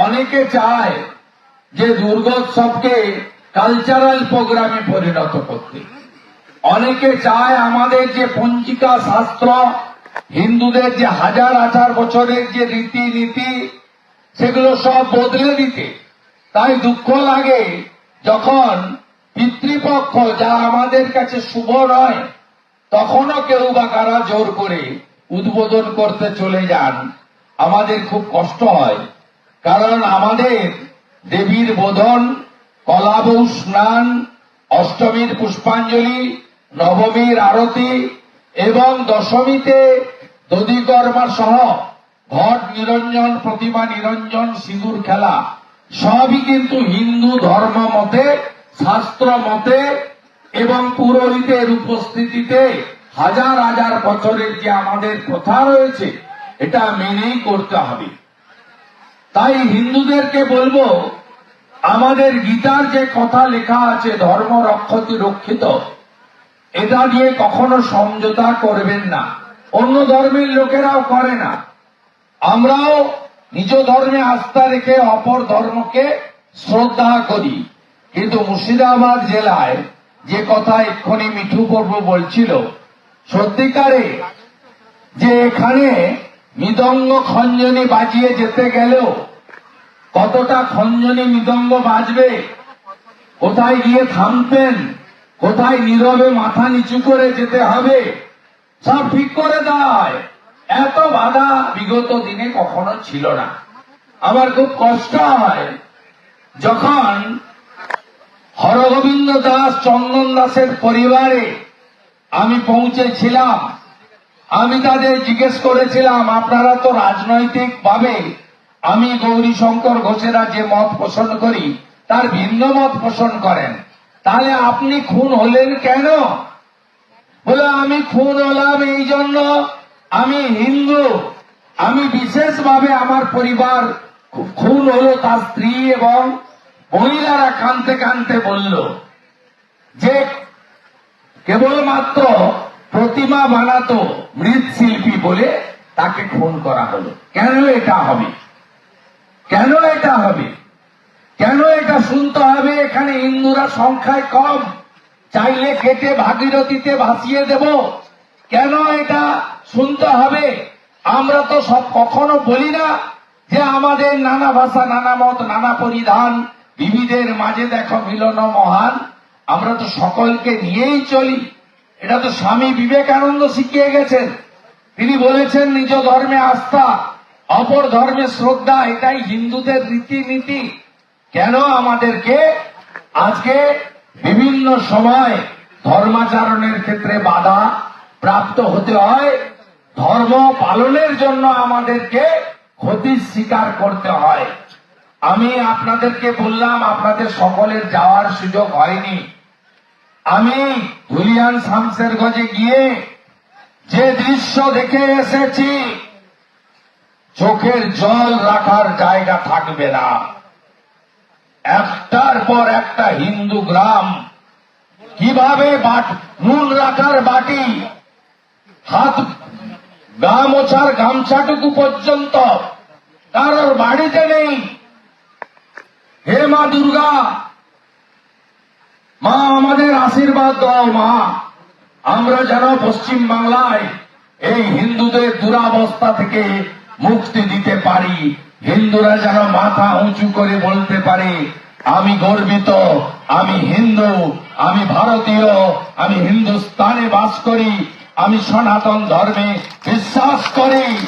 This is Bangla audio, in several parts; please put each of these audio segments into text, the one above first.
অনেকে চায় যে দুর্গোৎসবকে কালচারাল প্রোগ্রামে পরিণত করতে। অনেকে চায় আমাদের যে পঞ্জিকা শাস্ত্র, হিন্দুদের যে হাজার হাজার বছরের যে রীতিনীতি, সেগুলো সব বদলে দিতে। তাই দুঃখ লাগে যখন পিতৃপক্ষ যা আমাদের কাছে শুভ নয়, তখনও কেউ বা কারা জোর করে উদ্বোধন করতে চলে যান। আমাদের খুব কষ্ট হয়। কারণ আমাদের দেবীর বোধন, কলাবৌ স্নান, অষ্টমীর পুষ্পাঞ্জলি, নবমীর আরতি এবং দশমীতে দধিকর্মা সহ ঘট নিরঞ্জন, প্রতিমা নিরঞ্জন, সিঁদুর খেলা, সবই কিন্তু হিন্দু ধর্ম মতে, শাস্ত্র মতে এবং পুরোহিতের উপস্থিতিতে হাজার হাজার বছরের যে আমাদের প্রথা রয়েছে, এটা মেনেই করতে হবে। তাই হিন্দুদেরকে বলব, আমাদের গীতার যে কথা লেখা আছে, ধর্ম রক্ষতি রক্ষিত, এটা নিয়ে কখনো সমঝোতা করবেন না। অন্য ধর্মের লোকেরাও করে না। আমরাও নিজ ধর্মে আস্থা রেখে অপর ধর্মকে শ্রদ্ধা করি। কিন্তু মুর্শিদাবাদ জেলায় যে কথা এক্ষুনি মিঠু পর্ব বলছিল, সত্যিকারে যে এখানে মৃদঙ্গ খঞ্জনি বাজিয়ে যেতে গেলেও কতটা খঞ্জনি মৃদঙ্গ বাজবে? কোথায় গিয়ে থামবেন কোথায় নীরবে মাথা নিচু করে যেতে হবে? সব ঠিক করে দেয়। এত বাধা বিগত দিনে কখনো ছিল না। আমার খুব কষ্ট হয়। যখন হরগোবিন্দ দাস চন্দন দাসের পরিবারে আমি পৌঁছেছিলাম আমি তাদের জিজ্ঞেস করেছিলাম, আপনারা তো রাজনৈতিক ভাবে আমি গৌরী শঙ্কর ঘোষেরা যে মত পোষণ করি, তার ভিন্ন মত পোষণ করেন। তাহলে আপনি খুন হলেন কেন? বলে, আমি খুন হলাম এই জন্য, আমি হিন্দু, আমি বিশেষভাবে আমার পরিবার খুন হলো তার স্ত্রী এবং মহিলারা কানতে কানতে বলল যে, কেবলমাত্র প্রতিমা বানাতো মৃৎশিল্পী বলে তাকে খুন করা হলো। কেন এটা হবে? কেন এটা হবে? কেন এটা শুনতে হবে? এখানে হিন্দুরা সংখ্যায় কম। চাইলে কেটে ভাগীরথীতে ভাসিয়ে দেব। কেন এটা শুনতে হবে? আমরা তো সব কখনো বলি না যে আমাদের নানা ভাষা, নানা মত, নানা পরিধান বিবিদের মাঝে দেখো মিলন মহান। আমরা তো সকলকে নিয়েই চলি। এটা তো স্বামী বিবেকানন্দ শিখিয়ে গেছেন। তিনি বলেছেন, নিজ ধর্মে আস্থা, অপর ধর্মে শ্রদ্ধা, এটাই হিন্দুদের রীতিনীতি। কেন আমাদেরকে আজকে বিভিন্ন সময় ধর্মাচরণের ক্ষেত্রে বাধা প্রাপ্ত হতে হয়? ধর্ম পালনের জন্য আমাদেরকে ক্ষতির স্বীকার করতে হয়। আমি আপনাদেরকে বললাম, আপনাদের সকলের যাওয়ার সুযোগ হয়নি। আমি ধুলিয়ান শামসের গজে গিয়ে যে দৃশ্য দেখে এসেছি, চোখের জল রাখার জায়গা থাকবে না। একটার পর একটা হিন্দু গ্রাম কীভাবে নুন রাখার বাটি, হাত গা মোছার গামছাটুকু পর্যন্ত কারোর বাড়িতে নেই। হে মা দুর্গা মা, আমাদের আশীর্বাদ দাও মা। আমরা যেন পশ্চিম বাংলায় এই হিন্দুদের দুরাবস্থা থেকে মুক্তি দিতে পারি, হিন্দুরা যেন মাথা উঁচু করে বলতে পারে, আমি গর্বিত, আমি হিন্দু, আমি ভারতীয়, আমি হিন্দুস্তানে বাস করি, আমি সনাতন ধর্মে বিশ্বাস করি।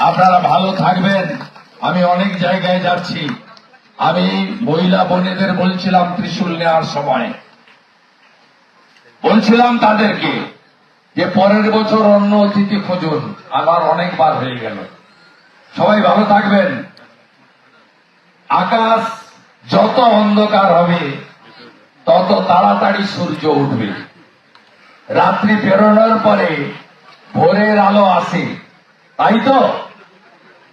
আপনারা ভালো থাকবেন। আমি অনেক জায়গায় যাচ্ছি। আমি মহিলা বোনেদের বলছিলাম ত্রিশূল নেওয়ার সময়। বলছিলাম তাদেরকে যে পরের বছর অন্য অতিথি খুঁজুন আমার অনেকবার হয়ে গেল। সবাই ভালো থাকবেন। আকাশ যত অন্ধকার হবে, তত তাড়াতাড়ি সূর্য উঠবে। রাত্রি পেরোনোর পরে ভোরের আলো আসে। তাই তো?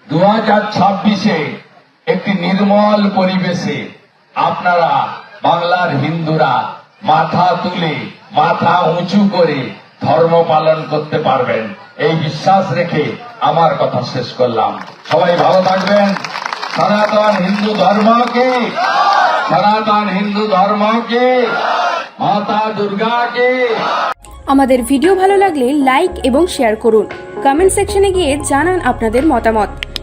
দু হাজার ছাব্বিশে একটি নির্মল পরিবেশে আপনারা বাংলার হিন্দুরা মাথা তুলে, মাথা উঁচু করে ধর্ম পালন করতে পারবেন। এই বিশ্বাস রেখে আমার কথা শেষ করলাম। সবাই ভালো থাকবেন। সনাতন হিন্দু ধর্মকে, সনাতন হিন্দু ধর্মকে, মাতা দুর্গাকে। আমাদের ভিডিও ভালো লাগলে লাইক এবং শেয়ার করুন। কমেন্ট সেকশনে গিয়ে জানান আপনাদের মতামত।